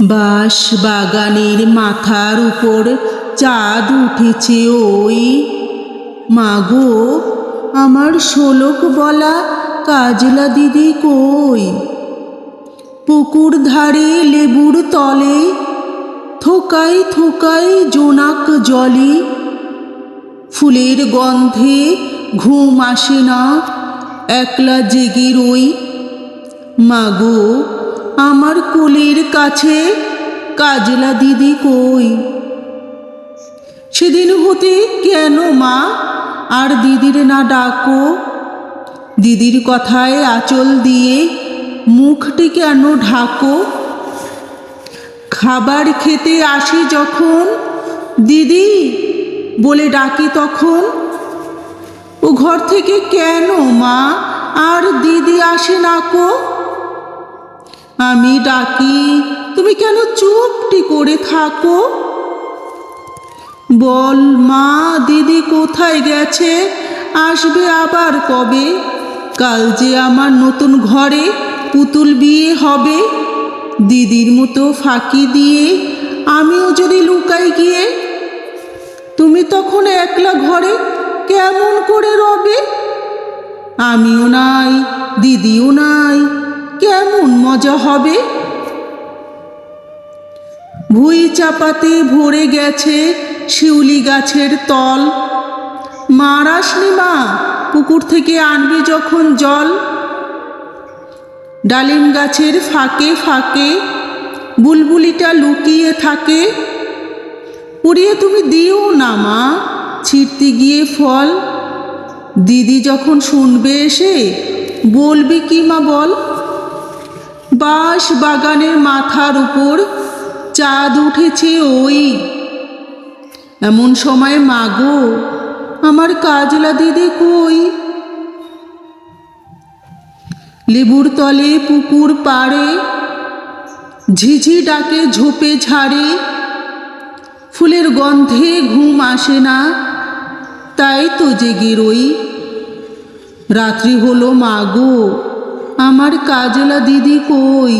বাঁশ বাগানের মাথার উপর চাঁদ উঠেছে ওই। মাগো আমার শোলক বলা কাজলা দিদি কই? পুকুর ধারে লেবুর তলে থোকাই থোকাই জোনাক জলে। ফুলের গন্ধে ঘুম আসে না, একলা জেগে রই। মাগো কোলের কাছে, কাজলা দিদি কই? সেদিন হতে কেন মা? আর দিদির না ডাকো? দিদির কথায় আঁচল দিয়ে মুখটি কেন ঢাকো? খাবার খেতে আসি যখন? দিদি বলে ডাকি তখন? ও ঘর থেকে কেন মা? আর দিদি আসে না কো? আমি ডাকি, তুমি কেন চুপটি করে থাকো? বল মা, দিদি কোথায় গেছে? আসবে আবার কবে? কাল যে আমার নতুন ঘরে পুতুল বিয়ে হবে। দিদির মতো ফাঁকি দিয়ে আমিও যদি লুকাই গিয়ে, তুমি তখন একলা ঘরে কেমন করে রবে? আমিও নাই, দিদিও নাই মজা হবে? ভুই চাপাতে ভরে গেছে শিউলি গাছের তল। মার মারাসনি মা, পুকুর থেকে আনবি যখন জল। ডালিম গাছের ফাঁকে ফাঁকে বুলবুলিটা লুকিয়ে থাকে। পুড়িয়ে তুমি দিও না মা ছিঁড়তে গিয়ে ফল। দিদি যখন শুনবে এসে, বলবি কি মা বল? বাঁশ বাগানের মাথার উপর চাঁদ উঠেছে ওই। এমন সময় মাগো আমার কাজলা দিদি কই? লেবুর তলে পুকুর পাড়ে ঝিঝি ডাকে ঝোপে ঝাড়ে। ফুলের গন্ধে ঘুম আসে না, তাই তো জেগে রই। রাত্রি হলো মাগো আমার কাজলা দিদি কই